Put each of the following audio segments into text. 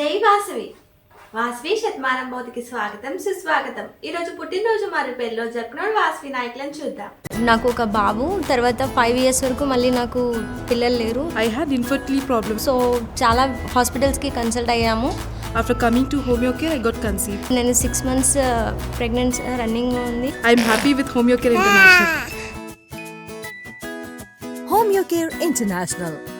జై వాసవి వాసవి శతమానం బోధికి స్వాగతం సుస్వాగతం ఈ రోజు పుట్టినరోజు మరియు పెళ్ళిరోజు జరుపుకున్న వాసవి నాయకులను చూద్దాం నాకు ఒక బాబు తర్వాత ఫైవ్ ఇయర్స్ వరకు మళ్ళీ నాకు పిల్లలు లేరు I had infertility problems. So చాలా హాస్పిటల్స్కి కన్సల్ట్ అయ్యాము After coming to Homeocare, I got conceived. నేను సిక్స్ మంత్స్ ప్రెగ్నెన్సీ రన్నింగ్ ఉంది with Homeocare International. Homeocare International. ఈ రోజు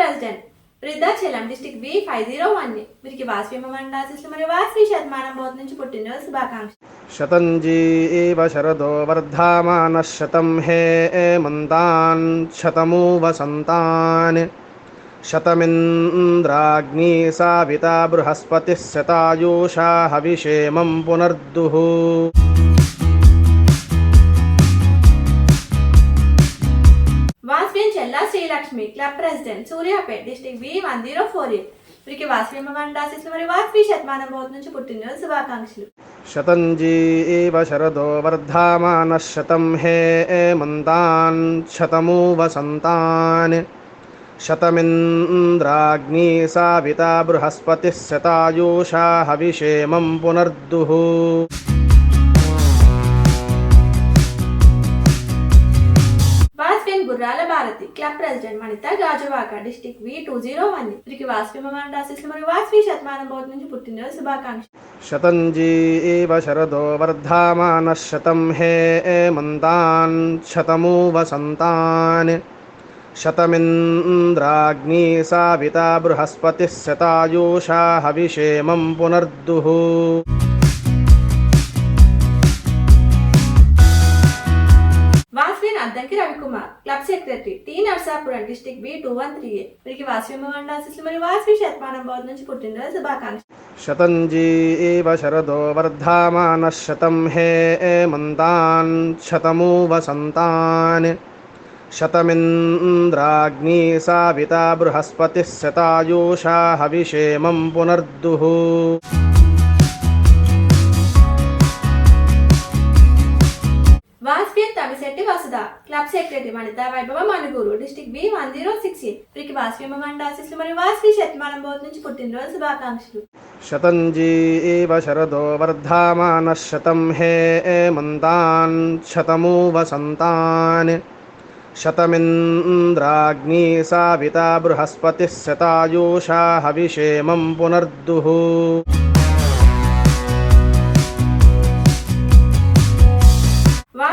president. Vriddhachalam district B five zero one వీరికి వాస్విమన్ ఆశీస్సులు మరియు వాస్వి శతమానం బోధ నుంచి పుట్టినరోజు శుభాకాంక్ష శతంజీ ఏవ శరదో వర్ధమాన శతం హే మంతాన్ శతమూ వసంతాన్ శతమింద్రాగ్ని సావిత బృహస్పతి శతాయూషా హవిషేమం పునర్దుః. Club president Suryapet district B one zero four eight వీరికి వాసులిమ్మవాణి రాశిస్లు మరియు వాజ్పేయి శతమానం బోధ నుంచి పుట్టినరోజు శుభాకాంక్షలు శతంజీ శరదో వర్ధమాన శతం హే మంతాన్ శతమూ వసంతాన్ శతమింద్రాగ్ని సావిత బృహస్పతి శతాయూషా హవిషేమం పునర్దుః Gurrala Bharathi club president Manitha Gajuwaka district V two zero one వీరికి వాస్వి భవన్ మరియు వాస్వి శతమానం బోర్డు నుంచి పుట్టినరోజు శుభాకాంక్ష శతంజీ ఏవ శరదో వర్ధమాన శతం హే మంతాన్ శతమూ వసంతాన్ శతమింద్రాగ్ని సావిత బృహస్పతిः శతాయూషా హవిషేమం పునర్దుః. ఈ Narsapuram district B two one three A వీరికి వాసవిమవండ ఆశీస్సులు మరియు వాసవి శతమానం భవతి నుంచి పుట్టినరోజు శుభాకాంక్ష శతంజీ ఏవ శరదో వర్ధమాన శతం హే మంతాన్ శతమూ వసంతాన్ శతమింద్రాగ్ని సావిత బృహస్పతి శతాయూషా హవిషేమం పునర్దుః. Tamisetti Vasudha club secretary Vanitha Vaibhava Manuguru district B one zero six వీరికి వాసవి మండాసిస్ మరియు వాసవి శతమానం బోధ నుంచి పుట్టినరోజు శుభాకాంక్షలు शतञ्जी एव शरदो वर्धामानः शतं हे एमन्तान् शतमु वसन्तान् शतमिन्द्राग्नी साविता बृहस्पतिः शतायुषा हविषेमं पुनर्दुः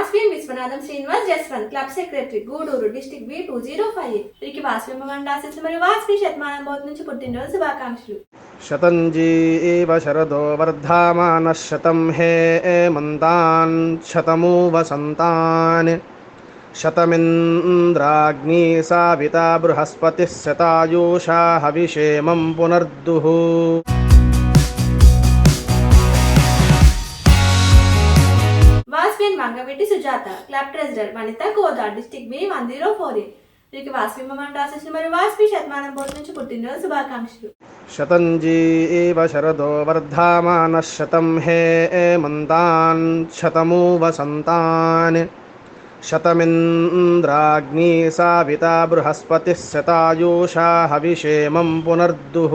వాస్విన్ Viswanatham Srinivas Jaswanth club secretary Gudur district B two zero five వీరికి వాసవి మండాసిస్ మరియు వాసవి శతమానం బోధ నుంచి పుట్టినరోజు శుభాకాంక్షలు शतञ्जी एव शरदो वर्धामानः शतं हे एमन्तान् शतमु वसन्तान् शतमिन्द्राग्नी साविता बृहस्पतिः शतायुषा हविषेमं पुनर्दुः వాస్విన్ Mangavetti Sujatha club treasurer Vanitha Goda district B one zero four వీరికి వాసవి మండాసిస్ మరియు వాసవి శతమానం బోధ నుంచి పుట్టినరోజు శుభాకాంక్షలు शतञ्जी एव शरदो वर्धामानः शतं हे एमन्तान् शतमु वसन्तान् शतमिन्द्राग्नी साविता बृहस्पतिः शतायुषा हविषेमं पुनर्दुः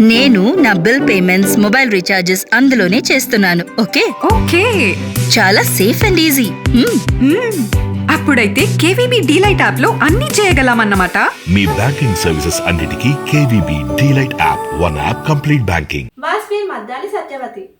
నేను నా బిల్ పేమెంట్స్ మొబైల్ రీఛార్జెస్ అందులోనే చేస్తున్నాను. ఓకే? ఓకే. చాలా సేఫ్ అండ్ ఈజీ. హ్మ్. మ్మ్. అప్పుడు ఇప్పుడైతే కేవీబీ డీలైట్ యాప్లో అన్ని చేయగలమన్నమాట. మీ బ్యాంకింగ్ సర్వీసెస్ అన్నిటికీ KVB DLite app one app complete banking. Vasvi Maddali Satyavathi.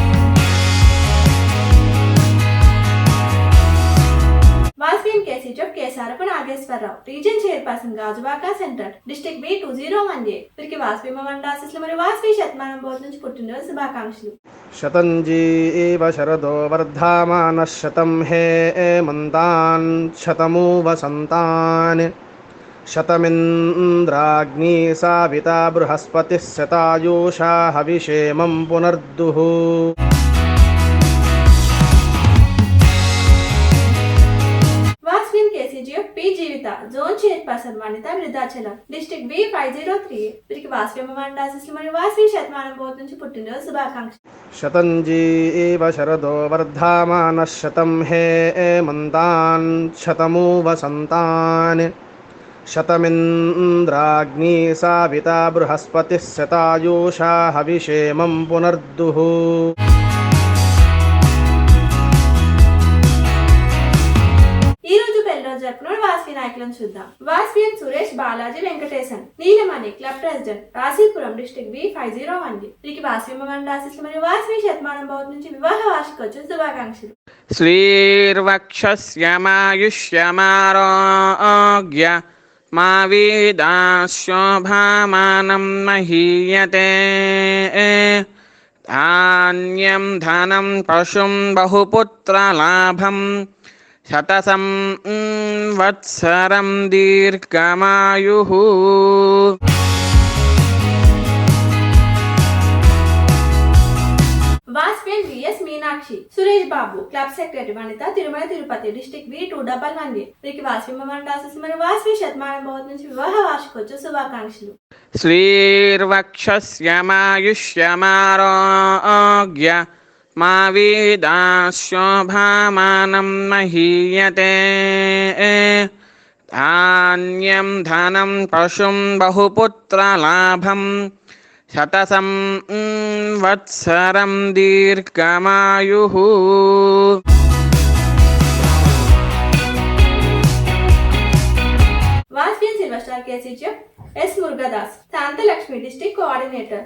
Kesarapu Nageswararao region chairperson Gajuwaka center district B two zero one A. వీరికి వాస్వి మండాసిస్ మరియు వాస్వి శతమానం బౌత్ నుంచి పుట్టినరోజు శుభాకాంక్షలు. శతంజీవ శరదో వర్ధమానः శతం హే మంతాన్ శతమూ వసంతాన్ శతమింద్రాగ్ని సావితా బృహస్పతిः శతాయూషా హవిషేమం పునర్దుః. Chairperson Vanitha Vriddhachalam district B five zero three. వీరికి వాస్వి మండాసిస్లు మరియు వాసవి శతమానం బౌత్ నుంచి పుట్టినరోజు శుభాకాంక్షలు. శతంజీవ శరదో వర్ధమాన శతం హే మంతాన్ శతమూ వసంతాన్ శతమింద్రాగ్ని సావిత బృహస్పతిः శతాయూషా హవిషేమం పునర్దుః. నాయకులను చూద్దాం. వాస్పిఎం Suresh Balaji Venkatesan Neelamani club president Rasipuram district B five zero one D వీరికి వాస్పిమ మండల మరియు వాస్వి శతమానం భవత్ నుంచి వివాహ వార్షికోత్సవం శుభాకాంక్షలు. శ్రీర్వక్షమాయుష్యమారోగ్య మా వీదాశోభామానం మహీయతే. ధాన్యం ధనం పశుం బహుపుత్రలాభం శతసం వత్సరం దీర్ఘమాయు. వాజ్పేయి VS Meenakshi Suresh Babu club secretary Vanitha Tirumala Tirupati district V two double one Vajpayee రాసేసి మరి వాజ్పేయి శతమానం నుంచి వివాహ శుభాకాంక్షలు. శ్రీర్వక్షమాయుష్యమారోగ్య మా వేదాశోభామానం మహీయతే ధాన్యం ధనం పశుం బహుపుత్రలాభం శతసం వత్సరం దీర్ఘమాయు వాస్పియన్ silver star కేసీచ్ S Murugadas Shanthalakshmi district coordinator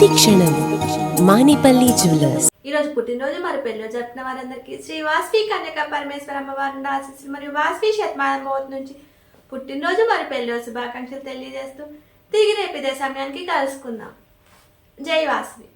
ప్రతిక్షణం మానిపల్లి జ్యువెలర్స్. ఈ రోజు పుట్టినరోజు మరి పెళ్ళి జరిపిన వారందరికీ శ్రీ వాస్వి కన్యక పరమేశ్వర అమ్మవారిని ఆశీస్సులు మరియు వాస్వి శతమానం బౌత్ నుంచి పుట్టినరోజు మరి పెళ్ళి శుభాకాంక్షలు తెలియజేస్తూ తిరిగి రేపు ఇదే సమయానికి కలుసుకుందాం. జై వాస్వి.